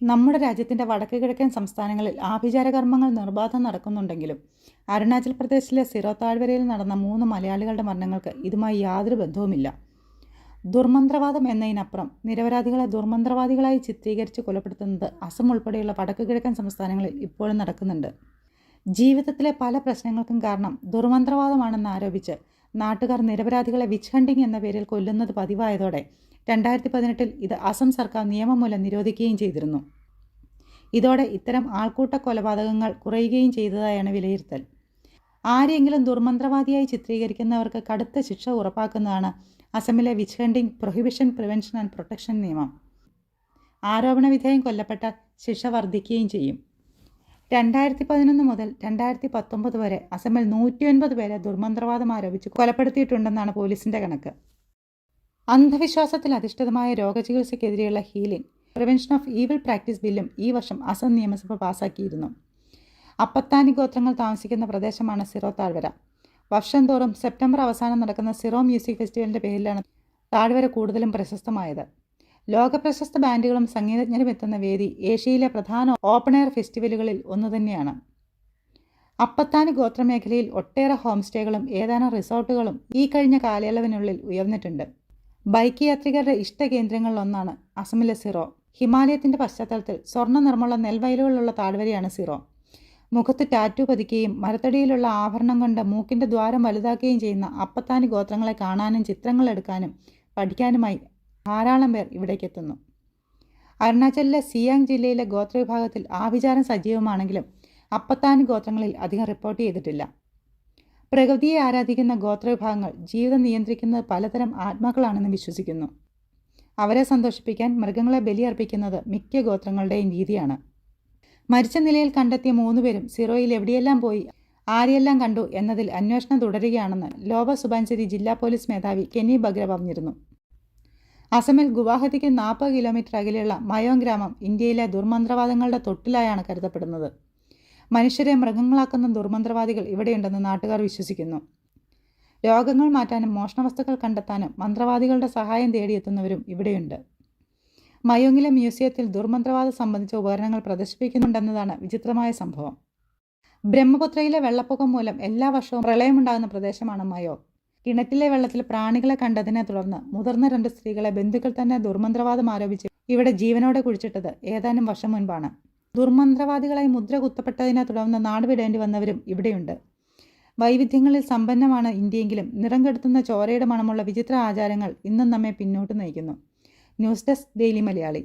നമ്മുടെ രാജ്യത്തിന്റെ വടക്ക് കിഴക്കൻ സംസ്ഥാനങ്ങളിൽ ആഭിചാര കർമ്മങ്ങൾ നിർബാധം നടക്കുന്നുണ്ടെങ്കിലും അരുണാചൽ പ്രദേശിലെ സിറോ താഴ്വരയിൽ നടന്ന മൂന്ന് മലയാളികളുടെ മരണങ്ങൾക്ക് ഇതുമായി യാതൊരു ബന്ധവുമില്ല. ദുർമന്ത്രവാദം എന്നതിനപ്പുറം നിരപരാധികളെ ദുർമന്ത്രവാദികളായി ചിത്രീകരിച്ച് കൊലപ്പെടുത്തുന്നത് അസം ഉൾപ്പെടെയുള്ള വടക്ക് കിഴക്കൻ സംസ്ഥാനങ്ങളിൽ ഇപ്പോഴും നടക്കുന്നുണ്ട്. ജീവിതത്തിലെ പല പ്രശ്നങ്ങൾക്കും കാരണം ദുർമന്ത്രവാദമാണെന്ന് ആരോപിച്ച് നാട്ടുകാർ നിരപരാധികളെ വിച്ച് ഹണ്ടിങ് എന്ന പേരിൽ കൊല്ലുന്നത് പതിവായതോടെ രണ്ടായിരത്തി പതിനെട്ടിൽ ഇത് അസം സർക്കാർ നിയമം മൂലം നിരോധിക്കുകയും ചെയ്തിരുന്നു. ഇതോടെ ഇത്തരം ആൾക്കൂട്ട കൊലപാതകങ്ങൾ കുറയുകയും ചെയ്തതായാണ് വിലയിരുത്തൽ. ആരെങ്കിലും ദുർമന്ത്രവാദിയായി ചിത്രീകരിക്കുന്നവർക്ക് കടുത്ത ശിക്ഷ ഉറപ്പാക്കുന്നതാണ് അസമിലെ witch hunting prohibition prevention and protection നിയമം. ആരോപണ വിധേയം കൊല്ലപ്പെട്ട ശിക്ഷ വർദ്ധിക്കുകയും ചെയ്യും. രണ്ടായിരത്തി പതിനൊന്ന് മുതൽ രണ്ടായിരത്തി പത്തൊമ്പത് വരെ അസമിൽ നൂറ്റിയൊൻപത് പേരെ ദുർമന്ത്രവാദം ആരോപിച്ച് കൊലപ്പെടുത്തിയിട്ടുണ്ടെന്നാണ് പോലീസിന്റെ കണക്ക്. അന്ധവിശ്വാസത്തിൽ അധിഷ്ഠിതമായ രോഗചികിത്സയ്ക്കെതിരെയുള്ള healing prevention of evil practice ബില്ലും ഈ വർഷം അസം നിയമസഭ പാസാക്കിയിരുന്നു. അപ്പത്താനി ഗോത്രങ്ങൾ താമസിക്കുന്ന പ്രദേശമാണ് സിറോ താഴ്വര. വർഷം തോറും സെപ്റ്റംബർ അവസാനം നടക്കുന്ന സിറോ മ്യൂസിക് ഫെസ്റ്റിവലിന്റെ പേരിലാണ് താഴ്വര കൂടുതലും പ്രശസ്തമായത്. ലോകപ്രശസ്ത ബാൻഡുകളും സംഗീതജ്ഞരും എത്തുന്ന വേദി ഏഷ്യയിലെ പ്രധാന ഓപ്പൺ എയർ ഫെസ്റ്റിവലുകളിൽ ഒന്നുതന്നെയാണ് അപ്പത്താനി ഗോത്രമേഖലയിൽ ഒട്ടേറെ ഹോം സ്റ്റേകളും ഏതാനും റിസോർട്ടുകളും ഈ കഴിഞ്ഞ കാലയളവിനുള്ളിൽ ഉയർന്നിട്ടുണ്ട്. ബൈക്ക് യാത്രികരുടെ ഇഷ്ട കേന്ദ്രങ്ങളിലൊന്നാണ് അസമിലെ സിറോ. ഹിമാലയത്തിന്റെ പശ്ചാത്തലത്തിൽ സ്വർണ നിറമുള്ള നെൽവയലുകളുള്ള താഴ്വരയാണ് സിറോ. മുഖത്ത് ടാറ്റു പതിക്കുകയും മരത്തടിയിലുള്ള ആഭരണം കൊണ്ട് മൂക്കിന്റെ ദ്വാരം വലുതാക്കുകയും ചെയ്യുന്ന അപ്പത്താനി ഗോത്രങ്ങളെ കാണാനും ചിത്രങ്ങൾ എടുക്കാനും പഠിക്കാനുമായി ധാരാളം പേർ ഇവിടേക്ക് എത്തുന്നു അരുണാചലിലെ സിയാങ് ജില്ലയിലെ ഗോത്രവിഭാഗത്തിൽ ആഭിചാരം സജീവമാണെങ്കിലും അപ്പത്താനി ഗോത്രങ്ങളിൽ അധികം റിപ്പോർട്ട് ചെയ്തിട്ടില്ല. പ്രകൃതിയെ ആരാധിക്കുന്ന ഗോത്രവിഭാഗങ്ങൾ ജീവിതം നിയന്ത്രിക്കുന്നത് പലതരം ആത്മാക്കളാണെന്ന് വിശ്വസിക്കുന്നു. അവരെ സന്തോഷിപ്പിക്കാൻ മൃഗങ്ങളെ ബലിയർപ്പിക്കുന്നത് മിക്ക ഗോത്രങ്ങളുടെയും രീതിയാണ്. മരിച്ച നിലയിൽ കണ്ടെത്തിയ മൂന്നുപേരും സിറോയിൽ എവിടെയെല്ലാം പോയി ആരെയെല്ലാം കണ്ടു എന്നതിൽ അന്വേഷണം തുടരുകയാണെന്ന് ലോവ സുബാൻസിരി ജില്ലാ പോലീസ് മേധാവി കെന്നി ബഗ്ര പറഞ്ഞിരുന്നു. അസമിൽ ഗുവാഹത്തിക്ക് നാൽപ്പത് കിലോമീറ്റർ അകലെയുള്ള മയോങ് ഗ്രാമം ഇന്ത്യയിലെ ദുർമന്ത്രവാദങ്ങളുടെ തൊട്ടിലായാണ് കരുതപ്പെടുന്നത്. മനുഷ്യരെ മൃഗങ്ങളാക്കുന്ന ദുർമന്ത്രവാദികൾ ഇവിടെയുണ്ടെന്ന് നാട്ടുകാർ വിശ്വസിക്കുന്നു. രോഗങ്ങൾ മാറ്റാനും മോഷണവസ്തുക്കൾ കണ്ടെത്താനും മന്ത്രവാദികളുടെ സഹായം തേടിയെത്തുന്നവരും ഇവിടെയുണ്ട്. മയോങ്ങിലെ മ്യൂസിയത്തിൽ ദുർമന്ത്രവാദം സംബന്ധിച്ച ഉപകരണങ്ങൾ പ്രദർശിപ്പിക്കുന്നുണ്ടെന്നതാണ് വിചിത്രമായ സംഭവം. ബ്രഹ്മപുത്രയിലെ വെള്ളപ്പൊക്കം മൂലം എല്ലാ വർഷവും പ്രളയമുണ്ടാകുന്ന പ്രദേശമാണ് മയോ. കിണറ്റിലെ വെള്ളത്തിൽ പ്രാണികളെ കണ്ടതിനെ തുടർന്ന് മുതിർന്ന രണ്ട് സ്ത്രീകളെ ബന്ധുക്കൾ തന്നെ ദുർമന്ത്രവാദം ആരോപിച്ച് ഇവിടെ ജീവനോടെ കുഴിച്ചിട്ടത് ഏതാനും വർഷം മുൻപാണ്. ദുർമന്ത്രവാദികളായി മുദ്ര കുത്തപ്പെട്ടതിനെ തുടർന്ന് നാടുവിടേണ്ടി വന്നവരും ഇവിടെയുണ്ട്. വൈവിധ്യങ്ങളിൽ സമ്പന്നമാണ് ഇന്ത്യയെങ്കിലും നിറം കെടുത്തുന്ന ചോരയുടെ മണമുള്ള വിചിത്ര ആചാരങ്ങൾ ഇന്നും നമ്മെ പിന്നോട്ട് നയിക്കുന്നു. News desk daily Malayali.